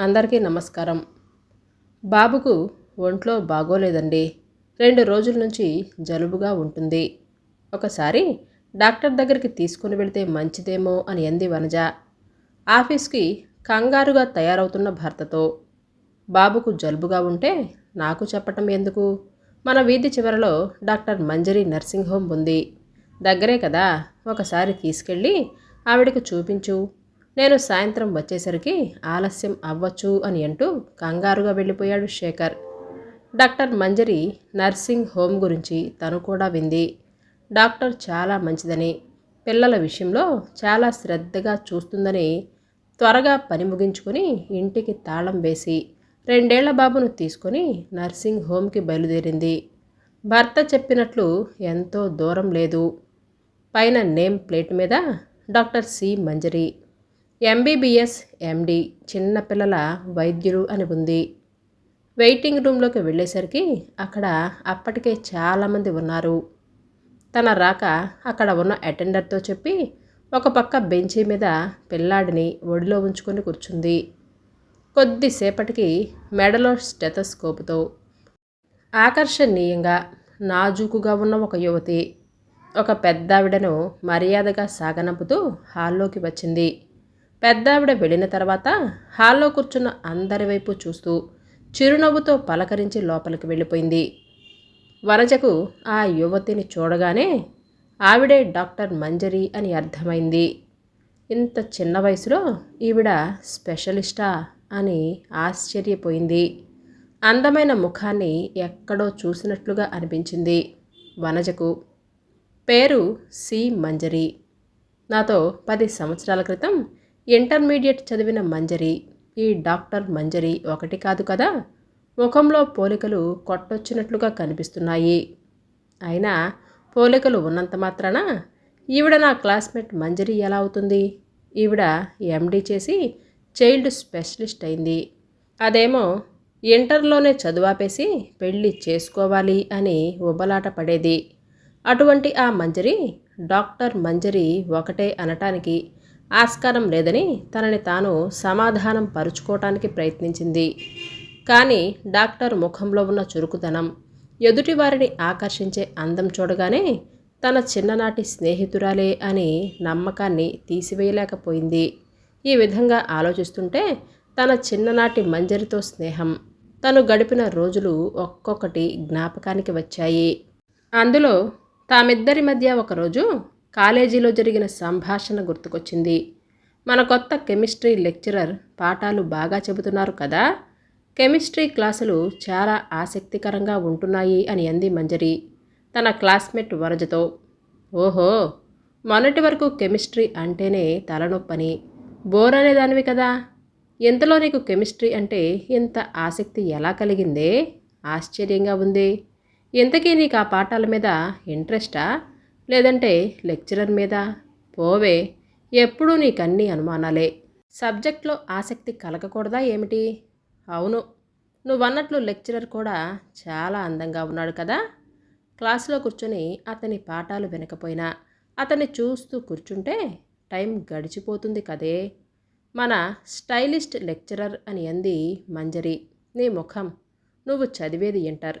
అందరికీ నమస్కారం. బాబుకు ఒంట్లో బాగోలేదండి. రెండు రోజుల నుంచి జలుబుగా ఉంటుంది. ఒకసారి డాక్టర్ దగ్గరికి తీసుకుని వెళితే మంచిదేమో అని అంది వనజ. ఆఫీస్కి కంగారుగా తయారవుతున్న భర్తతో. బాబుకు జలుబుగా ఉంటే నాకు చెప్పటం ఎందుకు? మన వీధి చివరలో డాక్టర్ మంజరి నర్సింగ్ హోమ్ ఉంది. దగ్గరే కదా ఒకసారి తీసుకెళ్ళి ఆవిడకు చూపించు. నేను సాయంత్రం వచ్చేసరికి ఆలస్యం అవ్వచ్చు అని అంటూ కంగారుగా వెళ్ళిపోయాడు Shekhar. Doctor Manjari nursing home గురించి తను కూడా వింది. డాక్టర్ చాలా మంచిదని పిల్లల విషయంలో చాలా శ్రద్ధగా చూస్తుందని త్వరగా పని ముగించుకొని ఇంటికి తాళం వేసి రెండేళ్ళ బాబును తీసుకొని నర్సింగ్ హోమ్కి బయలుదేరింది. భర్త చెప్పినట్లు ఎంతో దూరం లేదు. పైన నేమ్ ప్లేట్ మీద doctor C. Manjari MBBS MD చిన్నపిల్లల వైద్యులు అని ఉంది. వెయిటింగ్ రూమ్లోకి వెళ్ళేసరికి అక్కడ అప్పటికే చాలామంది ఉన్నారు. తన రాక అక్కడ ఉన్న అటెండర్తో చెప్పి ఒక పక్క బెంచీ మీద పిల్లాడిని ఒడిలో ఉంచుకొని కూర్చుంది. కొద్దిసేపటికి మెడలో స్టెతస్కోపుతో ఆకర్షణీయంగా నాజూకుగా ఉన్న ఒక యువతి ఒక పెద్దావిడను మర్యాదగా సాగనంపుతూ హాల్లోకి వచ్చింది. పెద్దావిడ వెళ్ళిన తర్వాత హాల్లో కూర్చున్న అందరి వైపు చూస్తూ చిరునవ్వుతో పలకరించి లోపలికి వెళ్ళిపోయింది. వనజకు ఆ యువతిని చూడగానే ఆవిడే డాక్టర్ మంజరి అని అర్థమైంది. ఇంత చిన్న వయసులో ఈవిడ స్పెషలిస్టా అని ఆశ్చర్యపోయింది. అందమైన ముఖాన్ని ఎక్కడో చూసినట్లుగా అనిపించింది వనజకు. పేరు సి మంజరి. నాతో పది సంవత్సరాల క్రితం ఇంటర్మీడియట్ చదివిన మంజరి. ఈ డాక్టర్ మంజరి ఒకటి కాదు కదా? ముఖంలో పోలికలు కొట్టొచ్చినట్లుగా కనిపిస్తున్నాయి. అయినా పోలికలు ఉన్నంత మాత్రాన? ఈవిడ నా క్లాస్మేట్ మంజరి ఎలా అవుతుంది? ఈవిడ ఎండీ చేసి చైల్డ్ స్పెషలిస్ట్ అయింది. అదేమో ఇంటర్లోనే చదువాపేసి పెళ్ళి చేసుకోవాలి అని ఉబలాట పడేది. అటువంటి ఆ మంజరి డాక్టర్ మంజరి ఒకటే అనటానికి ఆస్కారం లేదని తనని తాను సమాధానం పరుచుకోవటానికి ప్రయత్నించింది. కానీ డాక్టర్ ముఖంలో ఉన్న చురుకుదనం ఎదుటివారిని ఆకర్షించే అందం చూడగానే తన చిన్ననాటి స్నేహితురాలే అని నమ్మకాన్ని తీసివేయలేకపోయింది. ఈ విధంగా ఆలోచిస్తుంటే తన చిన్ననాటి మంజరితో స్నేహం తను గడిపిన రోజులు ఒక్కొక్కటి జ్ఞాపకానికి వచ్చాయి. అందులో తామిద్దరి మధ్య ఒకరోజు కాలేజీలో జరిగిన సంభాషణ గుర్తుకొచ్చింది. మన కొత్త కెమిస్ట్రీ లెక్చరర్ పాఠాలు బాగా చెబుతున్నారు కదా. కెమిస్ట్రీ క్లాసులు చాలా ఆసక్తికరంగా ఉంటున్నాయి అని అంది మంజరి తన క్లాస్మేట్ వరజతో. ఓహో మొన్నటి వరకు కెమిస్ట్రీ అంటేనే తలనొప్పని. బోర్ అనేదానివి కదా. ఎంతలో నీకు కెమిస్ట్రీ అంటే ఇంత ఆసక్తి ఎలా కలిగిందే? ఆశ్చర్యంగా ఉంది. ఇంతకీ నీకు ఆ పాఠాల మీద ఇంట్రెస్టా? లేదంటే లెక్చరర్ మీద పోవే. ఎప్పుడూ నీకన్నీ అనుమానాలే. సబ్జెక్ట్లో ఆసక్తి కలగకూడదా ఏమిటి? అవును. నువ్వన్నట్లు లెక్చరర్ కూడా చాలా అందంగా ఉన్నాడు కదా. క్లాసులో కూర్చొని అతని పాఠాలు వినకపోయినా అతన్ని చూస్తూ కూర్చుంటే టైం గడిచిపోతుంది కదే. మన స్టైలిస్ట్ లెక్చరర్ అని అంది మంజరి. నీ ముఖం. నువ్వు చదివేది ఇంటర్.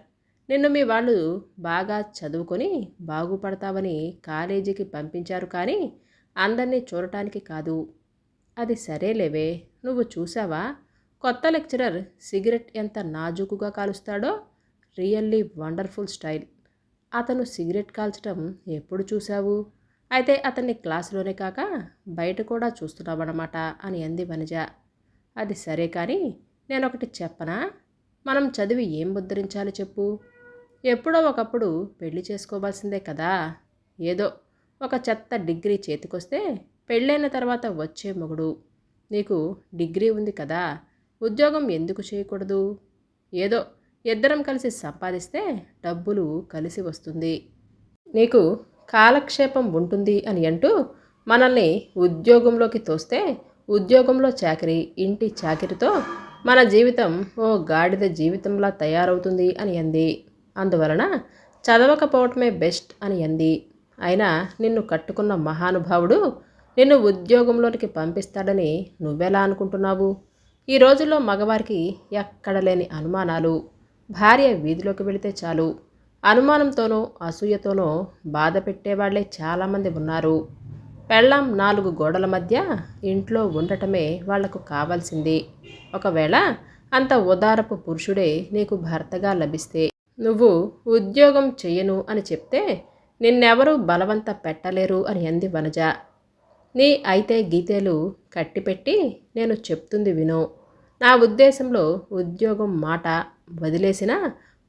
నిన్ను మీ వాళ్ళు బాగా చదువుకొని బాగుపడతావని కాలేజీకి పంపించారు కానీ అందరినీ చూడటానికి కాదు. అది సరేలేవే నువ్వు చూసావా కొత్త లెక్చరర్ సిగరెట్ ఎంత నాజూకుగా కాలుస్తాడో? Really wonderful style. అతను సిగరెట్ కాల్చడం ఎప్పుడు చూశావు? అయితే అతన్ని క్లాసులోనే కాక బయట కూడా చూస్తున్నామన్నమాట అని అంది వనజ. అది సరే కానీ నేను ఒకటి చెప్పనా? మనం చదివి ఏం ముద్రించాలి చెప్పు? ఎప్పుడో ఒకప్పుడు పెళ్ళి చేసుకోవాల్సిందే కదా. ఏదో ఒక చెత్త డిగ్రీ చేతికొస్తే పెళ్ళైన తర్వాత వచ్చే మొగుడు. నీకు డిగ్రీ ఉంది కదా. ఉద్యోగం ఎందుకు చేయకూడదు? ఏదో ఇద్దరం కలిసి సంపాదిస్తే డబ్బులు కలిసి వస్తుంది. నీకు కాలక్షేపం ఉంటుంది అని అంటూ మనల్ని ఉద్యోగంలోకి తోస్తే ఉద్యోగంలో చాకరీ ఇంటి చాకరీతో మన జీవితం ఓ గాడిద జీవితంలా తయారవుతుంది అని అంది. అందువలన చదవకపోవటమే బెస్ట్ అని అంది. అయినా నిన్ను కట్టుకున్న మహానుభావుడు నిన్ను ఉద్యోగంలోనికి పంపిస్తాడని నువ్వెలా అనుకుంటున్నావు? ఈ రోజుల్లో మగవారికి ఎక్కడ లేని అనుమానాలు. భార్య వీధిలోకి వెళితే చాలు. అనుమానంతోనో అసూయతోనో బాధ పెట్టేవాళ్ళే చాలామంది ఉన్నారు. పెళ్ళాం నాలుగు గోడల మధ్య ఇంట్లో ఉండటమే వాళ్ళకు కావాల్సింది. ఒకవేళ అంత ఉదారపు పురుషుడే నీకు భర్తగా లభిస్తే నువ్వు ఉద్యోగం చెయ్యను అని చెప్తే నిన్నెవరూ బలవంత పెట్టలేరు అని అంది వనజ. నీ అయితే గీతేలు కట్టిపెట్టి నేను చెప్తుంది విను. నా ఉద్దేశంలో ఉద్యోగం మాట వదిలేసినా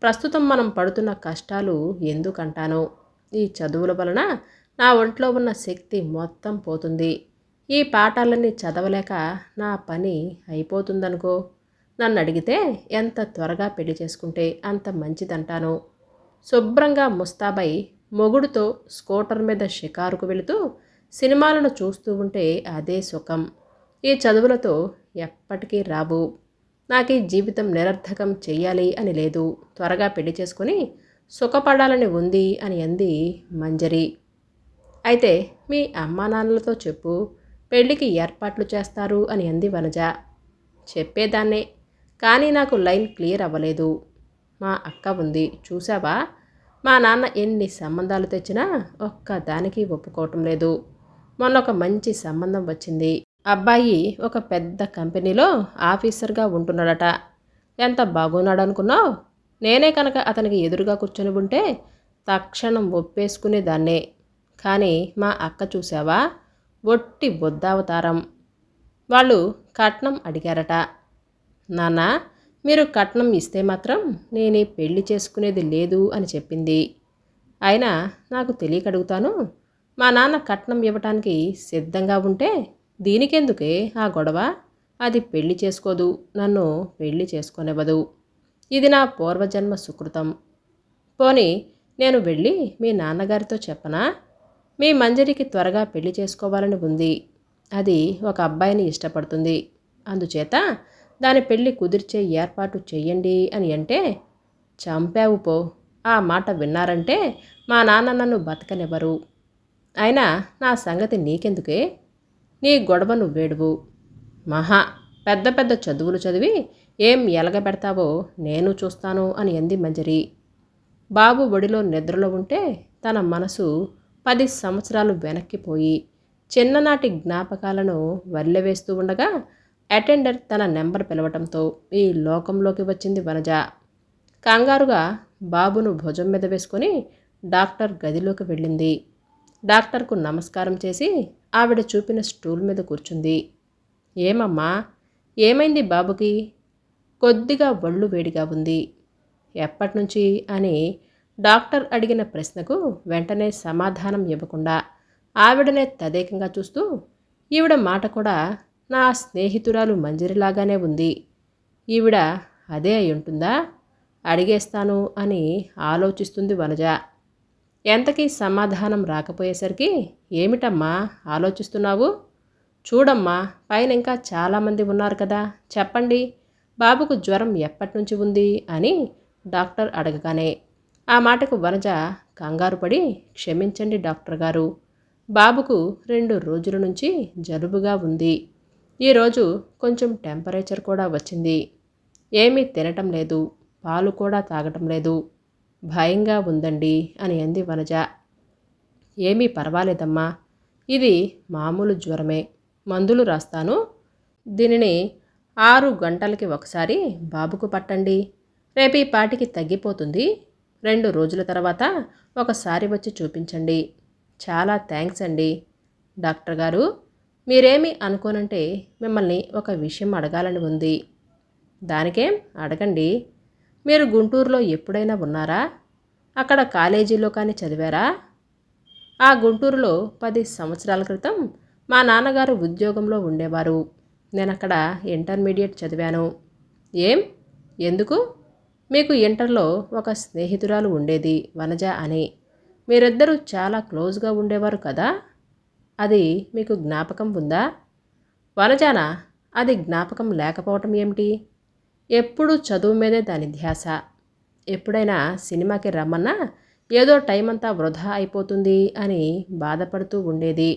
ప్రస్తుతం మనం పడుతున్న కష్టాలు ఎందుకంటాను? ఈ చదువుల వలన నా ఒంట్లో ఉన్న శక్తి మొత్తం పోతుంది. ఈ పాఠాలన్నీ చదవలేక నా పని అయిపోతుందనుకో? నన్ను అడిగితే ఎంత త్వరగా పెళ్ళి చేసుకుంటే అంత మంచిదంటాను? శుభ్రంగా ముస్తాబై మొగుడుతో స్కూటర్ మీద షికారుకు వెళుతూ సినిమాలను చూస్తూ ఉంటే అదే సుఖం. ఈ చదువులతో ఎప్పటికీ రావు. నాకు ఈ జీవితం నిరర్థకం చెయ్యాలి అని లేదు. త్వరగా పెళ్ళి చేసుకుని సుఖపడాలని ఉంది అని అంది మంజరి. అయితే మీ అమ్మా నాన్నలతో చెప్పు పెళ్ళికి ఏర్పాట్లు చేస్తారు అని అంది వనజ. చెప్పేదాన్నే కానీ నాకు లైన్ క్లియర్ అవ్వలేదు. మా అక్క ఉంది. చూసావా మా నాన్న ఎన్ని సంబంధాలు తెచ్చినా ఒక్క దానికి ఒప్పుకోవటం లేదు. మొన్న ఒక మంచి సంబంధం వచ్చింది. అబ్బాయి ఒక పెద్ద కంపెనీలో ఆఫీసర్గా ఉంటున్నాడట. ఎంత బాగున్నాడు అనుకున్నావు? నేనే కనుక అతనికి ఎదురుగా కూర్చొని ఉంటే తక్షణం ఒప్పేసుకునేదాన్నే కానీ మా అక్క చూసావా ఒట్టి బొద్దావతారం. వాళ్ళు కట్నం అడిగారట. నాన్న మీరు కట్నం ఇస్తే మాత్రం నేనే పెళ్ళి చేసుకునేది లేదు అని చెప్పింది. అయినా నాకు తెలియక అడుగుతాను మా నాన్న కట్నం ఇవ్వటానికి సిద్ధంగా ఉంటే దీనికెందుకే ఆ గొడవ? అది పెళ్ళి చేసుకోదు నన్ను పెళ్ళి చేసుకొనివ్వదు. ఇది నా పూర్వజన్మ సుకృతం. పోని నేను వెళ్ళి మీ నాన్నగారితో చెప్పనా? మీ మంజరికి త్వరగా పెళ్ళి చేసుకోవాలని ఉంది. అది ఒక అబ్బాయిని ఇష్టపడుతుంది. అందుచేత దాని పెళ్ళి కుదిర్చే ఏర్పాటు చెయ్యండి అని అంటే చంపావు పో. ఆ మాట విన్నారంటే మా నాన్న నన్ను బతకనివ్వరు. అయినా నా సంగతి నీకెందుకే? నీ గొడవ నువ్వేడువు మహా పెద్ద పెద్ద చదువులు చదివి ఏం ఎలగబెడతావో నేను చూస్తాను అని అంది మంజరి. బాబు ఒడిలో నిద్రలో ఉంటే తన మనసు పది సంవత్సరాలు వెనక్కిపోయి చిన్ననాటి జ్ఞాపకాలను వల్లెవేస్తూ ఉండగా అటెండర్ తన నెంబర్ పిలవటంతో ఈ లోకంలోకి వచ్చింది వనజ. కంగారుగా బాబును భుజం మీద వేసుకొని డాక్టర్ గదిలోకి వెళ్ళింది. డాక్టర్కు నమస్కారం చేసి ఆవిడ చూపిన స్టూల్ మీద కూర్చుంది. ఏమమ్మా ఏమైంది బాబుకి? కొద్దిగా ఒళ్ళు వేడిగా ఉంది. ఎప్పటినుంచి అని డాక్టర్ అడిగిన ప్రశ్నకు వెంటనే సమాధానం ఇవ్వకుండా ఆవిడనే తదేకంగా చూస్తూ ఈవిడ మాట కూడా నా స్నేహితురాలు మంజరిలాగానే ఉంది. ఈవిడ అదే అయి ఉంటుందా? అడిగేస్తాను అని ఆలోచిస్తుంది వనజ. ఎంతకీ సమాధానం రాకపోయేసరికి ఏమిటమ్మా ఆలోచిస్తున్నావు? చూడమ్మా పైన ఇంకా చాలామంది ఉన్నారు కదా చెప్పండి. బాబుకు జ్వరం ఎప్పటి నుంచి ఉంది అని డాక్టర్ అడగగానే ఆ మాటకు వనజ కంగారు పడి క్షమించండి డాక్టర్ గారు. బాబుకు రెండు రోజుల నుంచి జలుబుగా ఉంది. ఈరోజు కొంచెం టెంపరేచర్ కూడా వచ్చింది. ఏమీ తినటం లేదు. పాలు కూడా తాగటం లేదు. భయంగా ఉందండి అని అంది వనజ. ఏమీ పర్వాలేదమ్మా. ఇది మామూలు జ్వరమే. మందులు రాస్తాను. దీనిని ఆరు గంటలకి ఒకసారి బాబుకు పట్టండి. రేపు ఈ పాటికి తగ్గిపోతుంది. రెండు రోజుల తర్వాత ఒకసారి వచ్చి చూపించండి. చాలా థ్యాంక్స్ అండి. డాక్టర్ గారు మీరేమి అనుకోనంటే మిమ్మల్ని ఒక విషయం అడగాలని ఉంది. దానికేం అడగండి. మీరు గుంటూరులో ఎప్పుడైనా ఉన్నారా? అక్కడ కాలేజీలో కానీ చదివారా? ఆ గుంటూరులో పది సంవత్సరాల క్రితం మా నాన్నగారు ఉద్యోగంలో ఉండేవారు. నేను అక్కడ ఇంటర్మీడియట్ చదివాను. ఏం? ఎందుకు? మీకు ఇంటర్లో ఒక స్నేహితురాలు ఉండేది వనజ అని. మీరిద్దరూ చాలా క్లోజ్గా ఉండేవారు కదా? అది మీకు జ్ఞాపకం ఉందా? వనజానా అది జ్ఞాపకం లేకపోవటం ఏమిటి? ఎప్పుడూ చదువు మీదే దాని ధ్యాస. ఎప్పుడైనా సినిమాకి రమ్మన్నా ఏదో టైం అంతా వృధా అయిపోతుంది అని బాధపడుతూ ఉండేది.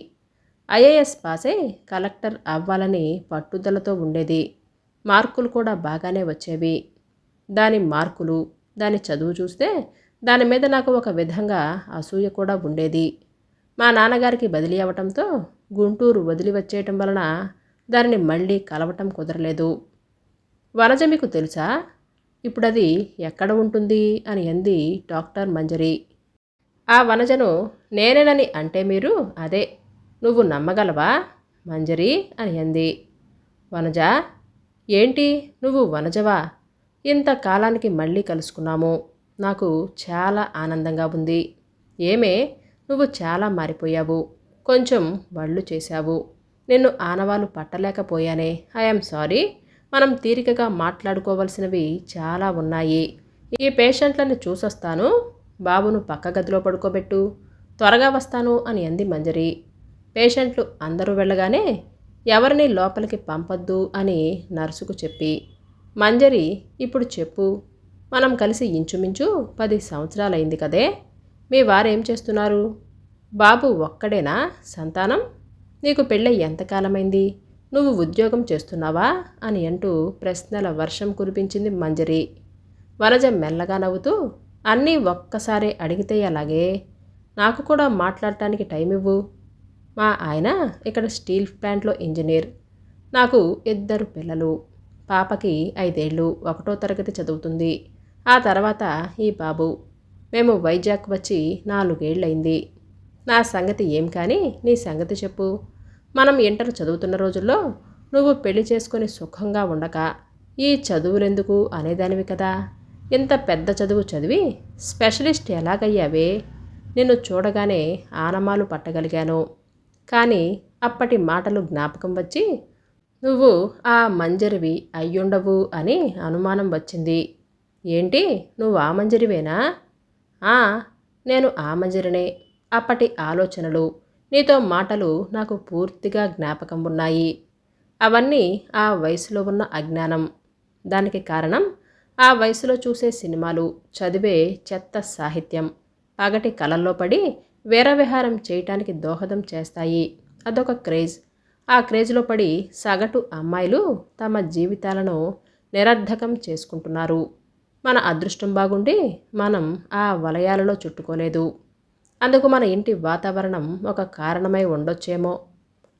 ఐఏఎస్ పాసే కలెక్టర్ అవ్వాలని పట్టుదలతో ఉండేది. మార్కులు కూడా బాగానే వచ్చేవి. దాని మార్కులు దాని చదువు చూస్తే దాని మీద నాకు ఒక విధంగా అసూయ కూడా ఉండేది. మా నాన్నగారికి బదిలీ అవ్వటంతో గుంటూరు వదిలి వచ్చేయటం వలన దానిని మళ్ళీ కలవటం కుదరలేదు. వనజ మీకు తెలుసా? ఇప్పుడది ఎక్కడ ఉంటుంది? అని అంది డాక్టర్ మంజరి. ఆ వనజను నేనేనని అంటే మీరు అదే. నువ్వు నమ్మగలవా? మంజరి అని అంది. వనజ ఏంటి? నువ్వు వనజవా? ఇంతకాలానికి మళ్ళీ కలుసుకున్నాము. నాకు చాలా ఆనందంగా ఉంది. ఏమే? నువ్వు చాలా మారిపోయావు. కొంచెం వళ్ళు చేశావు. నిన్ను ఆనవాలు పట్టలేకపోయానే. ఐఎమ్ సారీ మనం తీరికగా మాట్లాడుకోవలసినవి చాలా ఉన్నాయి. ఈ పేషెంట్లను చూసొస్తాను. బాబును పక్క గదిలో పడుకోబెట్టు. త్వరగా వస్తాను అని అంది మంజరి. పేషెంట్లు అందరూ వెళ్ళగానే ఎవరిని లోపలికి పంపొద్దు అని నర్సుకు చెప్పి. మంజరి ఇప్పుడు చెప్పు. మనం కలిసి ఇంచుమించు పది సంవత్సరాలైంది కదే. మీ వారేం చేస్తున్నారు? బాబు ఒక్కడేనా? సంతానం? నీకు పెళ్ళై ఎంతకాలమైంది? నువ్వు ఉద్యోగం చేస్తున్నావా? అని అంటూ ప్రశ్నల వర్షం కురిపించింది మంజరి. వనజ మెల్లగా నవ్వుతూ అన్నీ ఒక్కసారి అడిగితే అలాగే నాకు కూడా మాట్లాడటానికి టైం ఇవ్వు మా ఆయన ఇక్కడ స్టీల్ ప్లాంట్లో ఇంజనీర్. నాకు ఇద్దరు పిల్లలు. పాపకి ఐదేళ్ళు ఒకటో తరగతి చదువుతుంది. ఆ తర్వాత ఈ బాబు. మేము వైజాగ్ వచ్చి నాలుగేళ్ళయింది నా సంగతి ఏం కానీ నీ సంగతి చెప్పు. మనం ఇంటర్ చదువుతున్న రోజుల్లో నువ్వు పెళ్ళి చేసుకొని సుఖంగా ఉండక. ఈ చదువులెందుకు అనేదానివి కదా. ఇంత పెద్ద చదువు చదివి స్పెషలిస్ట్ ఎలాగయ్యావే? నిన్ను చూడగానే ఆనమాలు పట్టగలిగాను. కానీ అప్పటి మాటలు జ్ఞాపకం వచ్చి నువ్వు ఆ మంజరివి అయ్యుండవు అని అనుమానం వచ్చింది. ఏంటి? నువ్వు ఆ మంజరివేనా? నేను ఆ మంజరినే. అప్పటి ఆలోచనలు నీతో మాటలు నాకు పూర్తిగా జ్ఞాపకం ఉన్నాయి. అవన్నీ ఆ వయసులో ఉన్న అజ్ఞానం. దానికి కారణం ఆ వయసులో చూసే సినిమాలు చదివే చెత్త సాహిత్యం. పగటి కలల్లో పడి వీరవిహారం చేయటానికి దోహదం చేస్తాయి. అదొక క్రేజ్. ఆ క్రేజ్లో పడి సగటు అమ్మాయిలు తమ జీవితాలను నిరర్ధకం చేసుకుంటున్నారు. మన అదృష్టం బాగుండి మనం ఆ వలయాలలో చుట్టుకోలేదు. అందుకు మన ఇంటి వాతావరణం ఒక కారణమై ఉండొచ్చేమో.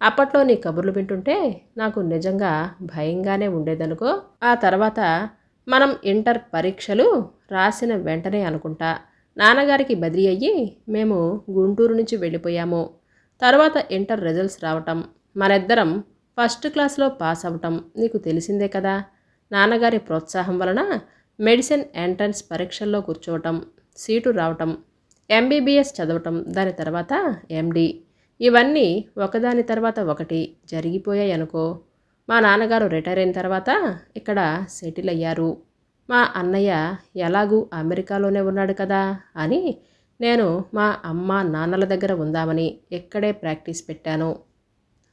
అప్పట్లో నీ కబుర్లు వింటుంటే నాకు నిజంగా భయంగానే ఉండేదనుకో ఆ తర్వాత మనం ఇంటర్ పరీక్షలు రాసిన వెంటనే అనుకుంటా నాన్నగారికి బదిలీ అయ్యి మేము గుంటూరు నుంచి వెళ్ళిపోయాము. తర్వాత ఇంటర్ రిజల్ట్స్ రావటం మనిద్దరం ఫస్ట్ క్లాస్లో పాస్ అవ్వటం నీకు తెలిసిందే కదా? నాన్నగారి ప్రోత్సాహం వలన మెడిసిన్ ఎంట్రన్స్ పరీక్షల్లో కూర్చోవటం సీటు రావటం ఎంబీబీఎస్ చదవటం దాని తర్వాత ఎండి ఇవన్నీ ఒకదాని తర్వాత ఒకటి జరిగిపోయాయి అనుకో మా నాన్నగారు రిటైర్ అయిన తర్వాత ఇక్కడ సెటిల్ అయ్యారు. మా అన్నయ్య ఎలాగూ అమెరికాలోనే ఉన్నాడు కదా అని నేను మా అమ్మ నాన్నల దగ్గర ఉందామని ఇక్కడే ప్రాక్టీస్ పెట్టాను.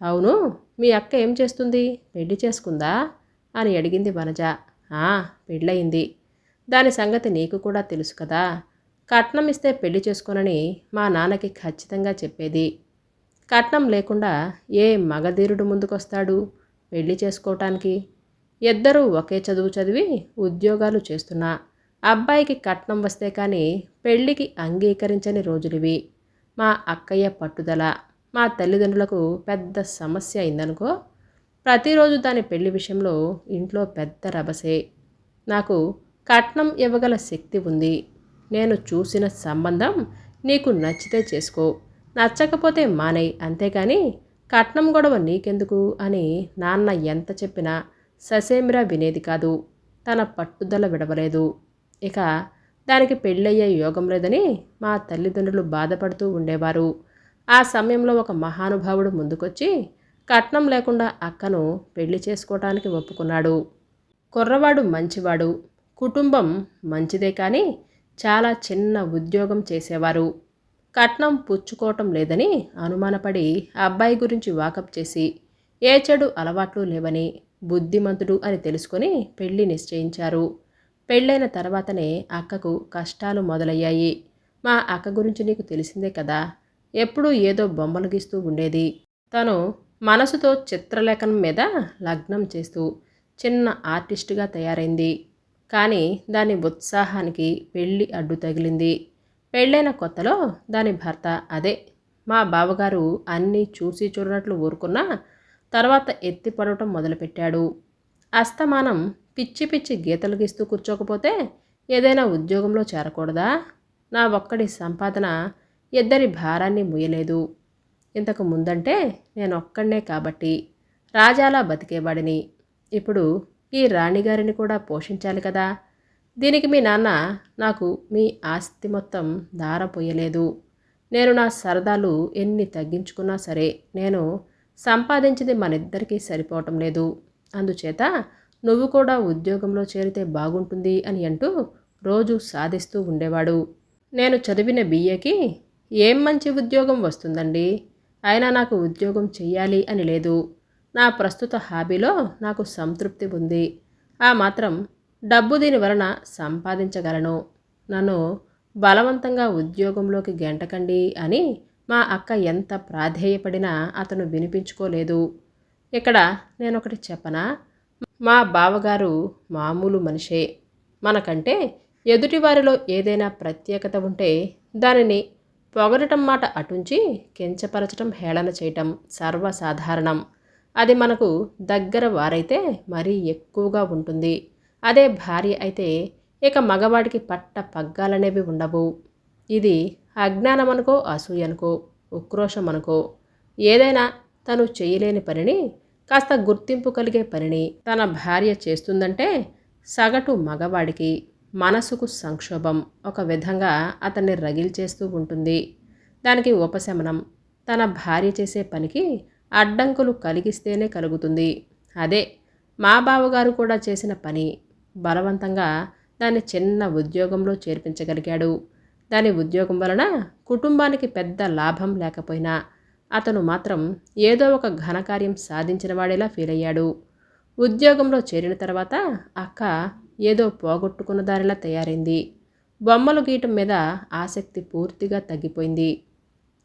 అవును మీ అక్క ఏం చేస్తుంది? పెళ్ళి చేసుకుందా? అని అడిగింది వనజ. పెళ్ళయింది. దాని సంగతి నీకు కూడా తెలుసు కదా. కట్నం ఇస్తే పెళ్ళి చేసుకోనని మా నాన్నకి ఖచ్చితంగా చెప్పేది. కట్నం లేకుండా ఏ మగధీరుడు ముందుకొస్తాడు పెళ్ళి చేసుకోవటానికి ఇద్దరూ ఒకే చదువు చదివి ఉద్యోగాలు చేస్తున్నా. అబ్బాయికి కట్నం వస్తే కానీ పెళ్ళికి అంగీకరించని రోజులివి. మా అక్కయ్య పట్టుదల. మా తల్లిదండ్రులకు పెద్ద సమస్య అయిందనుకో ప్రతిరోజు దాని పెళ్ళి విషయంలో ఇంట్లో పెద్ద రభసే. నాకు కట్నం ఇవ్వగల శక్తి ఉంది. నేను చూసిన సంబంధం నీకు నచ్చితే చేసుకో. నచ్చకపోతే మానేయ్ అంతేగాని కట్నం గొడవ నీకెందుకు అని నాన్న ఎంత చెప్పినా ససేమిరా వినేది కాదు. తన పట్టుదల విడవలేదు. ఇక దానికి పెళ్ళయ్యే యోగం లేదని మా తల్లిదండ్రులు బాధపడుతూ ఉండేవారు. ఆ సమయంలో ఒక మహానుభావుడు ముందుకొచ్చి కట్నం లేకుండా అక్కను పెళ్ళి చేసుకోవటానికి ఒప్పుకున్నాడు. కుర్రవాడు మంచివాడు కుటుంబం మంచిదే కానీ చాలా చిన్న ఉద్యోగం చేసేవారు. కట్నం పుచ్చుకోవటం లేదని అనుమానపడి అబ్బాయి గురించి వాకప్ చేసి ఏ చెడు అలవాట్లు లేవని బుద్ధిమంతుడు అని తెలుసుకొని పెళ్ళి నిశ్చయించారు. పెళ్ళైన తర్వాతనే అక్కకు కష్టాలు మొదలయ్యాయి. మా అక్క గురించి నీకు తెలిసిందే కదా ఎప్పుడూ ఏదో బొమ్మలు గీస్తూ ఉండేది. తను మనసుతో చిత్రలేఖనం మీద లగ్నం చేస్తూ చిన్న ఆర్టిస్టుగా తయారైంది. కానీ దాని ఉత్సాహానికి పెళ్ళి అడ్డు తగిలింది. పెళ్ళైన కొత్తలో దాని భర్త అదే. మా బావగారు అన్నీ చూసి చూడనట్లు ఊరుకున్నా తర్వాత ఎత్తిపడటం మొదలుపెట్టాడు. అస్తమానం పిచ్చి పిచ్చి గీతలు గీస్తూ కూర్చోకపోతే ఏదైనా ఉద్యోగంలో చేరకూడదా? నా ఒక్కడి సంపాదన ఇద్దరి భారాన్ని ముయ్యలేదు ఇంతకు ముందంటే నేను ఒక్కడనే కాబట్టి రాజాలా బతికేవాడిని. ఇప్పుడు ఈ రాణిగారిని కూడా పోషించాలి కదా. దీనికి మీ నాన్న నాకు మీ ఆస్తి మొత్తం దారపోయలేదు నేను నా సరదాలు ఎన్ని తగ్గించుకున్నా సరే నేను సంపాదించింది మనిద్దరికీ సరిపోవటం లేదు. అందుచేత నువ్వు కూడా ఉద్యోగంలో చేరితే బాగుంటుంది అని అంటూ రోజు సాధిస్తూ ఉండేవాడు. నేను చదివిన బీఏకి ఏం మంచి ఉద్యోగం వస్తుందండి? అయినా నాకు ఉద్యోగం చెయ్యాలి అని లేదు. నా ప్రస్తుత హాబీలో నాకు సంతృప్తి ఉంది. ఆ మాత్రం డబ్బు దీని వలన సంపాదించగలను. నన్ను బలవంతంగా ఉద్యోగంలోకి గెంటకండి అని మా అక్క ఎంత ప్రాధేయపడినా అతను వినిపించుకోలేదు. ఇక్కడ నేను ఒకటి చెప్పనా? మా బావగారు మామూలు మనిషే. మనకంటే ఎదుటివారిలో ఏదైనా ప్రత్యేకత ఉంటే దానిని పొగడటం మాట అటుంచి కించపరచటం హేళన చేయటం సర్వసాధారణం. అది మనకు దగ్గర వారైతే మరీ ఎక్కువగా ఉంటుంది. అదే భార్య అయితే ఇక మగవాడికి పట్ట పగ్గాలనేవి ఉండవు. ఇది అజ్ఞానం అనుకో అసూయనుకో ఉక్రోషమనుకో. ఏదైనా తను చేయలేని పనిని కాస్త గుర్తింపు కలిగే పనిని తన భార్య చేస్తుందంటే సగటు మగవాడికి. మనసుకు సంక్షోభం. ఒక విధంగా అతన్ని రగిల్చేస్తూ ఉంటుంది. దానికి ఉపశమనం. తన భార్య చేసే పనికి అడ్డంకులు కలిగిస్తేనే కలుగుతుంది. అదే మా బావగారు కూడా చేసిన పని. బలవంతంగా దాన్ని చిన్న ఉద్యోగంలో చేర్పించగలిగాడు. దాని ఉద్యోగం వలన కుటుంబానికి పెద్ద లాభం లేకపోయినా అతను మాత్రం ఏదో ఒక ఘనకార్యం సాధించిన వాడేలా ఫీల్ అయ్యాడు ఉద్యోగంలో చేరిన తర్వాత అక్క ఏదో పోగొట్టుకున్న దానిలా తయారైంది. బొమ్మలు గీయటం మీద ఆసక్తి పూర్తిగా తగ్గిపోయింది.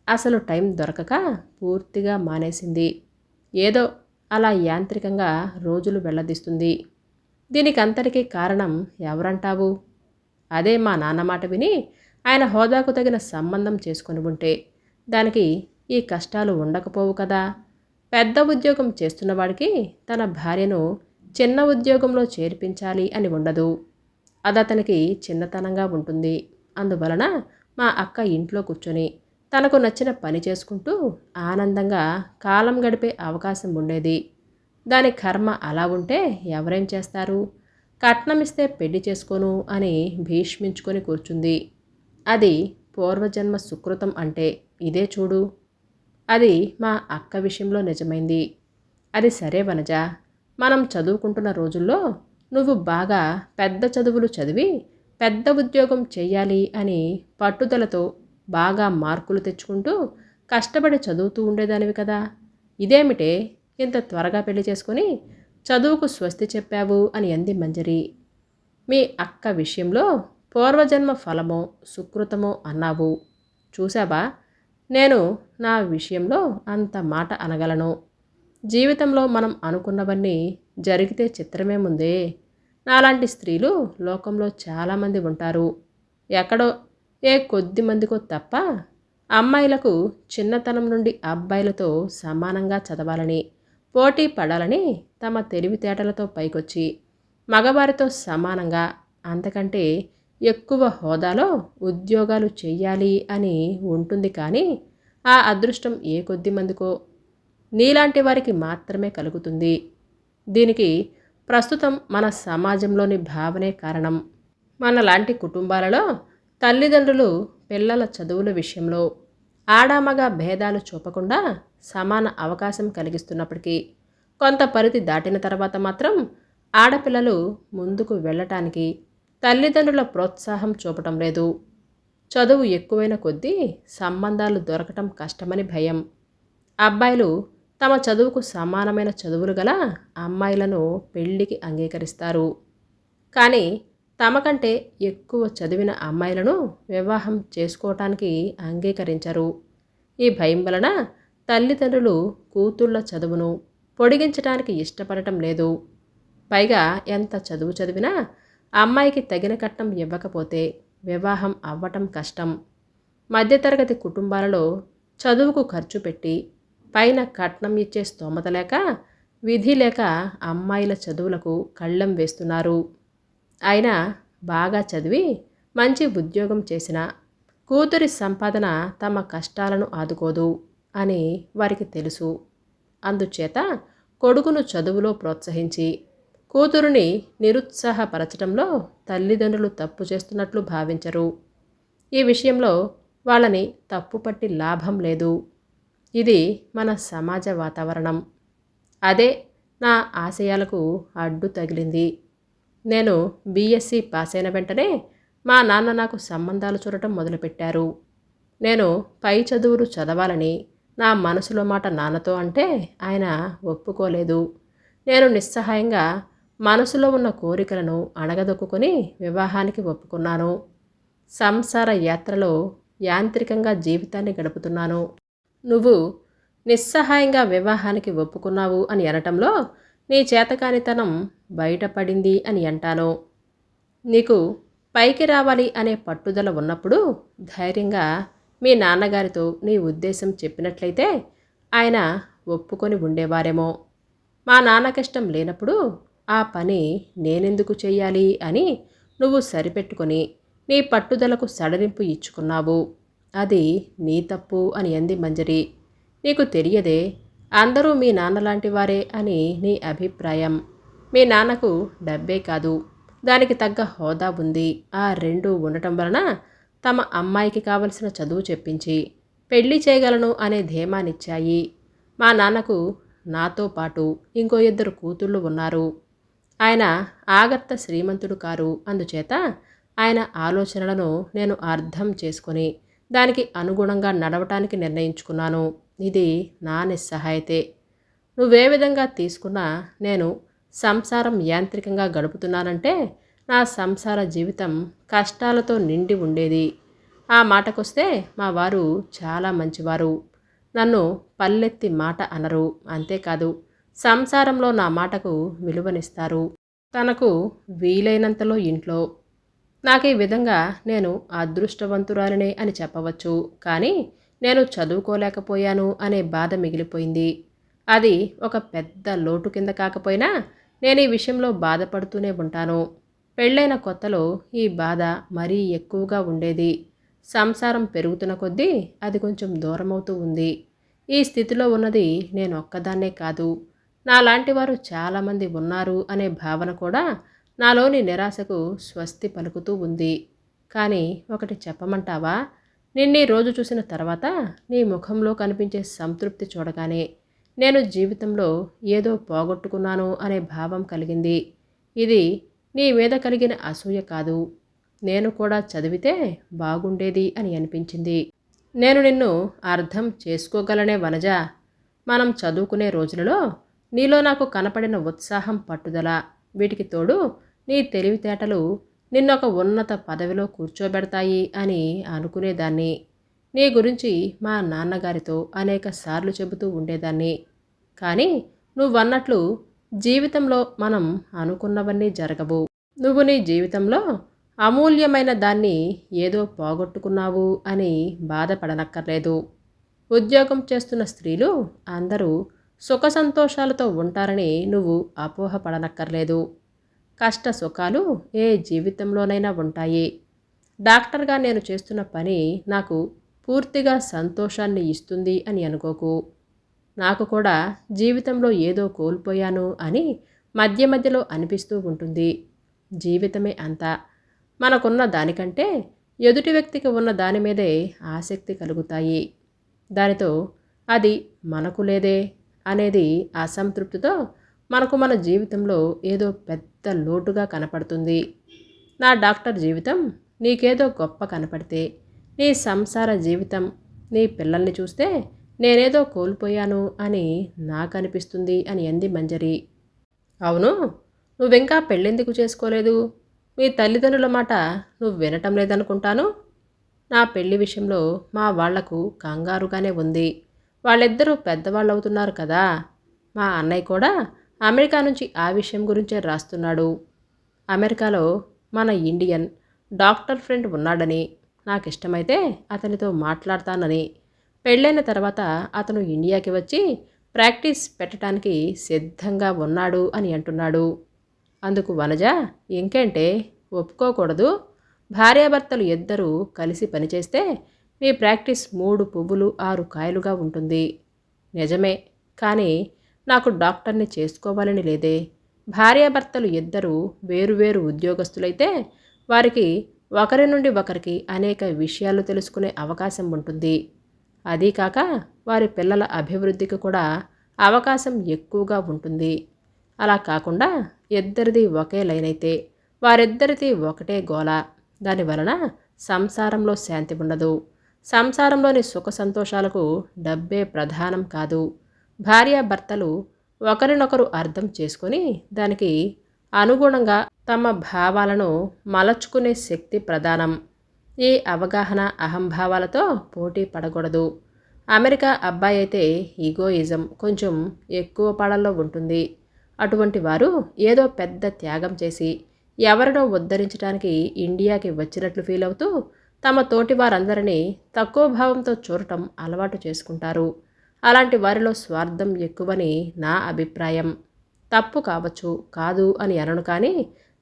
అసలు టైం దొరకక పూర్తిగా మానేసింది. ఏదో అలా యాంత్రికంగా రోజులు వెళ్ళదీస్తుంది దీనికి అంతటికీ కారణం ఎవరంటావు? అదే మా నాన్న మాట విని ఆయన హోదాకు తగిన సంబంధం చేసుకొని ఉంటే దానికి ఈ కష్టాలు ఉండకపోవు కదా. పెద్ద ఉద్యోగం చేస్తున్నవాడికి తన భార్యను చిన్న ఉద్యోగంలో చేర్పించాలి అని ఉండదు. అది అతనికి చిన్నతనంగా ఉంటుంది. అందువలన మా అక్క ఇంట్లో కూర్చొని తనకు నచ్చిన పని చేసుకుంటూ ఆనందంగా కాలం గడిపే అవకాశం ఉండేది. దాని కర్మ అలా ఉంటే ఎవరేం చేస్తారు? కట్నమిస్తే పెళ్ళి చేసుకోను అని భీష్మించుకొని కూర్చుంది. అది పూర్వజన్మ సుకృతం అంటే ఇదే చూడు. అది మా అక్క విషయంలో నిజమైంది. అది సరే వనజ మనం చదువుకుంటున్న రోజుల్లో నువ్వు బాగా పెద్ద చదువులు చదివి పెద్ద ఉద్యోగం చేయాలి అని పట్టుదలతో బాగా మార్కులు తెచ్చుకుంటూ కష్టపడి చదువుతూ ఉండేదానివి కదా. ఇదేమిటే ఇంత త్వరగా పెళ్ళి చేసుకొని చదువుకు స్వస్తి చెప్పావు అని అంది మంజరి. మీ అక్క విషయంలో పూర్వజన్మ ఫలమో సుకృతమో అన్నావు. చూసావా నేను నా విషయంలో అంత మాట అనగలను. జీవితంలో మనం అనుకున్నవన్నీ జరిగితే చిత్రమే ముందే. నాలాంటి స్త్రీలు లోకంలో చాలామంది ఉంటారు. ఎక్కడో ఏ కొద్ది మందికో తప్ప అమ్మాయిలకు చిన్నతనం నుండి అబ్బాయిలతో సమానంగా చదవాలని పోటీ పడాలని తమ తెలివితేటలతో పైకొచ్చి మగవారితో సమానంగా అంతకంటే ఎక్కువ హోదాలో ఉద్యోగాలు చెయ్యాలి అని ఉంటుంది కానీ ఆ అదృష్టం ఏ కొద్ది మందికో నీలాంటి వారికి మాత్రమే కలుగుతుంది. దీనికి ప్రస్తుతం మన సమాజంలోని భావనే కారణం. మనలాంటి కుటుంబాలలో తల్లిదండ్రులు పిల్లల చదువుల విషయంలో ఆడామగ భేదాలు చూపకుండా సమాన అవకాశం కలిగిస్తున్నప్పటికీ కొంత పరిధి దాటిన తర్వాత మాత్రం ఆడపిల్లలు ముందుకు వెళ్ళటానికి తల్లిదండ్రుల ప్రోత్సాహం చూపటం లేదు. చదువు ఎక్కువైన కొద్దీ సంబంధాలు దొరకటం కష్టమని భయం. అబ్బాయిలు తమ చదువుకు సమానమైన చదువులు గల అమ్మాయిలను పెళ్ళికి అంగీకరిస్తారు. కానీ తమకంటే ఎక్కువ చదివిన అమ్మాయిలను వివాహం చేసుకోవటానికి అంగీకరించరు. ఈ భయం వలన తల్లిదండ్రులు కూతుళ్ళ చదువును పొడిగించడానికి ఇష్టపడటం లేదు. పైగా ఎంత చదువు చదివినా అమ్మాయికి తగిన కట్నం ఇవ్వకపోతే వివాహం అవ్వటం కష్టం. మధ్యతరగతి కుటుంబాలలో చదువుకు ఖర్చు పెట్టి పైన కట్నం ఇచ్చే స్తోమత లేక విధి లేక అమ్మాయిల చదువులకు కళ్ళెం వేస్తున్నారు. అయినా బాగా చదివి మంచి ఉద్యోగం చేసిన కూతురి సంపాదన తమ కష్టాలను ఆదుకోదు అని వారికి తెలుసు. అందుచేత కొడుకును చదువులో ప్రోత్సహించి కూతురుని నిరుత్సాహపరచడంలో తల్లిదండ్రులు తప్పు చేస్తున్నట్లు భావించరు. ఈ విషయంలో వాళ్ళని తప్పుపట్టి లాభం లేదు. ఇది మన సమాజ వాతావరణం. అదే నా ఆశయాలకు అడ్డు తగిలింది. నేను బీఎస్సీ పాస్ అయిన వెంటనే మా నాన్న నాకు సంబంధాలు చూడటం మొదలుపెట్టారు. నేను పై చదువులు చదవాలని నా మనసులో మాట నాన్నతో అంటే ఆయన ఒప్పుకోలేదు. నేను నిస్సహాయంగా మనసులో ఉన్న కోరికలను అణగదొక్కుని వివాహానికి ఒప్పుకున్నాను. సంసార యాత్రలో యాంత్రికంగా జీవితాన్ని గడుపుతున్నాను. నువ్వు నిస్సహాయంగా వివాహానికి ఒప్పుకున్నావు అని అనటంలో నీ చేతకానితనం బయటపడింది అని అంటాను. నీకు పైకి రావాలి అనే పట్టుదల ఉన్నప్పుడు ధైర్యంగా మీ నాన్నగారితో నీ ఉద్దేశం చెప్పినట్లయితే ఆయన ఒప్పుకొని ఉండేవారేమో. మా నాన్నకిష్టం లేనప్పుడు ఆ పని నేనెందుకు చేయాలి అని నువ్వు సరిపెట్టుకొని నీ పట్టుదలకు సడలింపు ఇచ్చుకున్నావు. అది నీ తప్పు అని అంది మంజరి. నీకు తెలియదే అందరూ మీ నాన్నలాంటి వారే అని నీ అభిప్రాయం. మీ నాన్నకు డబ్బే కాదు దానికి తగ్గ హోదా ఉంది. ఆ రెండు ఉండటం వలన తమ అమ్మాయికి కావలసిన చదువు చెప్పించి పెళ్ళి చేయగలను అనే ధీమానిచ్చాయి. మా నాన్నకు నాతో పాటు ఇంకో ఇద్దరు కూతుళ్ళు ఉన్నారు. ఆయన ఆగర్త శ్రీమంతుడు కారు. అందుచేత ఆయన ఆలోచనలను నేను అర్థం చేసుకొని దానికి అనుగుణంగా నడవటానికి నిర్ణయించుకున్నాను. ఇది నా నిస్సహాయతే. నువ్వే విధంగా తీసుకున్నా నేను సంసారం యాంత్రికంగా గడుపుతున్నానంటే నా సంసార జీవితం కష్టాలతో నిండి ఉండేది. ఆ మాటకొస్తే మా వారు చాలా మంచివారు. నన్ను పల్లెత్తి మాట అనరు. అంతేకాదు సంసారంలో నా మాటకు విలువనిస్తారు. తనకు వీలైనంతలో ఇంట్లో నాకు ఈ విధంగా నేను అదృష్టవంతురాలినే అని చెప్పవచ్చు. కానీ నేను చదువుకోలేకపోయాను అనే బాధ మిగిలిపోయింది. అది ఒక పెద్ద లోటు కింద కాకపోయినా నేను ఈ విషయంలో బాధపడుతూనే ఉంటాను. పెళ్ళైన కొత్తలో ఈ బాధ మరీ ఎక్కువగా ఉండేది. సంసారం పెరుగుతున్న కొద్దీ అది కొంచెం దూరమవుతూ ఉంది. ఈ స్థితిలో ఉన్నది నేను ఒక్కదాన్నే కాదు. నాలాంటి వారు చాలామంది ఉన్నారు అనే భావన కూడా నాలోని నిరాశకు స్వస్తి పలుకుతూ ఉంది. కానీ ఒకటి చెప్పమంటావా? నిన్నీ రోజు చూసిన తర్వాత నీ ముఖంలో కనిపించే సంతృప్తి చూడగానే నేను జీవితంలో ఏదో పోగొట్టుకున్నాను అనే భావం కలిగింది. ఇది నీ మీద కలిగిన అసూయ కాదు. నేను కూడా చదివితే బాగుండేది అని అనిపించింది. నేను నిన్ను అర్థం చేసుకోగలనే వనజ. మనం చదువుకునే రోజులలో నీలో నాకు కనపడిన ఉత్సాహం పట్టుదల. వీటికి తోడు నీ తెలివితేటలు నిన్నొక ఉన్నత పదవిలో కూర్చోబెడతాయి అని అనుకునేదాన్ని. నీ గురించి మా నాన్నగారితో అనేక సార్లు చెబుతూ ఉండేదాన్ని. కానీ నువ్వన్నట్లు జీవితంలో మనం అనుకున్నవన్నీ జరగవు. నువ్వు నీ జీవితంలో అమూల్యమైన దాన్ని ఏదో పోగొట్టుకున్నావు అని బాధపడనక్కర్లేదు. ఉద్యోగం చేస్తున్న స్త్రీలు అందరూ సుఖ సంతోషాలతో ఉంటారని నువ్వు అపోహపడనక్కర్లేదు. కష్ట సుఖాలు ఏ జీవితంలోనైనా ఉంటాయి. డాక్టర్గా నేను చేస్తున్న పని నాకు పూర్తిగా సంతోషాన్ని ఇస్తుంది అని అనుకోకు. నాకు కూడా జీవితంలో ఏదో కోల్పోయాను అని మధ్య మధ్యలో అనిపిస్తూ ఉంటుంది. జీవితమే అంతా. మనకున్న దానికంటే ఎదుటి వ్యక్తికి ఉన్న దాని మీదే ఆసక్తి కలుగుతాయి. దానితో అది మనకు లేదే అనేది అసంతృప్తితో మనకు మన జీవితంలో ఏదో పెద్ద లోటుగా కనపడుతుంది. నా డాక్టర్ జీవితం నీకేదో గొప్ప కనపడితే నీ సంసార జీవితం నీ పిల్లల్ని చూస్తే నేనేదో కోల్పోయాను అని నాకు అనిపిస్తుంది అని అంది మంజరి. అవును నువ్వింకా పెళ్ళెందుకు చేసుకోలేదు? మీ తల్లిదండ్రుల మాట నువ్వు వినటం లేదనుకుంటాను? నా పెళ్ళి విషయంలో మా వాళ్ళకు కంగారుగానే ఉంది. వాళ్ళిద్దరూ పెద్దవాళ్ళు అవుతున్నారు కదా. మా అన్నయ్య కూడా అమెరికా నుంచి ఆ విషయం గురించే రాస్తున్నాడు. అమెరికాలో మన ఇండియన్ డాక్టర్ ఫ్రెండ్ ఉన్నాడని నాకు ఇష్టమైతే అతనితో మాట్లాడతానని. పెళ్ళైన తర్వాత అతను ఇండియాకి వచ్చి ప్రాక్టీస్ పెట్టడానికి సిద్ధంగా ఉన్నాడు అని అంటున్నాడు. అందుకు వనజ ఇంకేంటే ఒప్పుకోకూడదు. భార్యాభర్తలు ఇద్దరూ కలిసి పనిచేస్తే మీ ప్రాక్టీస్ మూడు పువ్వులు ఆరు కాయలుగా ఉంటుంది. నిజమే కానీ నాకు డాక్టర్ని చేసుకోవాలని లేదే. భార్యాభర్తలు ఇద్దరు వేరువేరు ఉద్యోగస్తులైతే వారికి ఒకరి నుండి ఒకరికి అనేక విషయాలు తెలుసుకునే అవకాశం ఉంటుంది. అదీ కాక వారి పిల్లల అభివృద్ధికి కూడా అవకాశం ఎక్కువగా ఉంటుంది. అలా కాకుండా ఇద్దరిది ఒకే లైన్ అయితే వారిద్దరిది ఒకటే గోల. దానివలన సంసారంలో శాంతి ఉండదు. సంసారంలోని సుఖ సంతోషాలకు డబ్బే ప్రధానం కాదు. భార్యాభర్తలు ఒకరినొకరు అర్థం చేసుకొని దానికి అనుగుణంగా తమ భావాలను మలచుకునే శక్తి ప్రధానం. ఈ అవగాహన అహంభావాలతో పోటీ పడకూడదు. అమెరికా అబ్బాయి అయితే ఈగోయిజం కొంచెం ఎక్కువ పడల్లో ఉంటుంది. అటువంటి వారు ఏదో పెద్ద త్యాగం చేసి ఎవరినో ఉద్ధరించడానికి ఇండియాకి వచ్చినట్లు ఫీల్ అవుతూ తమ తోటి వారందరినీ తక్కువ భావంతో చూడటం అలవాటు చేసుకుంటారు. అలాంటి వారిలో స్వార్థం ఎక్కువని నా అభిప్రాయం. తప్పు కావచ్చు కాదు అని అనను కానీ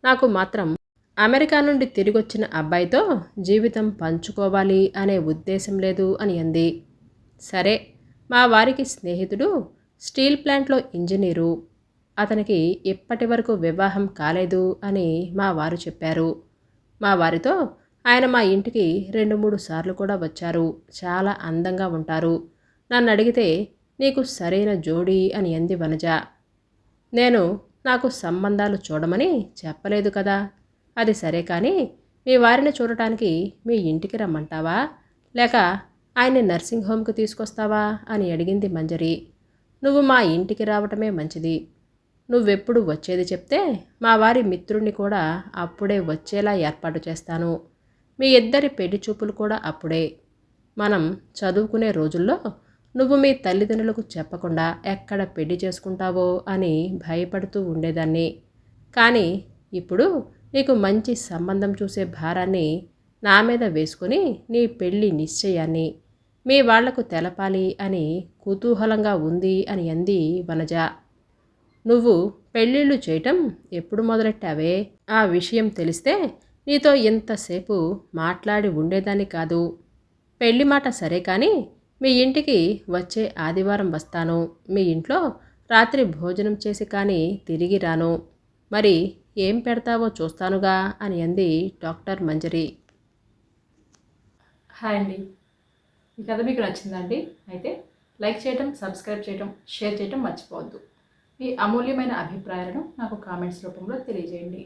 నాకు మాత్రం అమెరికా నుండి తిరిగొచ్చిన అబ్బాయితో జీవితం పంచుకోవాలి అనే ఉద్దేశం లేదు అని అంది. సరే మా వారికి స్నేహితుడు స్టీల్ ప్లాంట్లో ఇంజనీరు. అతనికి ఇప్పటి వరకు వివాహం కాలేదు అని మా వారు చెప్పారు. మా వారితో ఆయన మా ఇంటికి రెండు మూడు సార్లు కూడా వచ్చారు. చాలా అందంగా ఉంటారు. నన్ను అడిగితే నీకు సరైన జోడీ అని అంది వనజ. నేను నాకు సంబంధాలు చూడమని చెప్పలేదు కదా. అది సరే కానీ మీ వారిని చూడటానికి మీ ఇంటికి రమ్మంటావా? లేక ఆయన్ని నర్సింగ్ హోమ్కి తీసుకొస్తావా? అని అడిగింది మంజరి. నువ్వు మా ఇంటికి రావటమే మంచిది. నువ్వెప్పుడు వచ్చేది చెప్తే మా వారి మిత్రుణ్ణి కూడా అప్పుడే వచ్చేలా ఏర్పాటు చేస్తాను. మీ ఇద్దరి పెళ్ళి చూపులు కూడా అప్పుడే. మనం చదువుకునే రోజుల్లో నువ్వు మీ తల్లిదండ్రులకు చెప్పకుండా ఎక్కడ పెళ్ళి చేసుకుంటావో అని భయపడుతూ ఉండేదాన్ని. కానీ ఇప్పుడు నీకు మంచి సంబంధం చూసే భారాన్ని నా మీద వేసుకుని నీ పెళ్ళి నిశ్చయాన్ని మీ వాళ్ళకు తెలపాలి అని కుతూహలంగా ఉంది అని అంది వనజ. నువ్వు పెళ్ళిళ్ళు చేయటం ఎప్పుడు మొదలెట్టావే? ఆ విషయం తెలిస్తే నీతో ఇంతసేపు మాట్లాడి ఉండేదాన్ని కాదు. పెళ్ళి మాట సరే కానీ మీ ఇంటికి వచ్చే ఆదివారం వస్తాను. మీ ఇంట్లో రాత్రి భోజనం చేసి కానీ తిరిగి రాను. మరి ఏం పెడతావో చూస్తానుగా అని అంది డాక్టర్ మంజరి. హాయ్ అండి. ఈ కథ మీకు నచ్చిందండి అయితే లైక్ చేయటం సబ్స్క్రైబ్ చేయటం షేర్ చేయటం మర్చిపోవద్దు. మీ అమూల్యమైన అభిప్రాయాలను నాకు కామెంట్స్ రూపంలో తెలియజేయండి.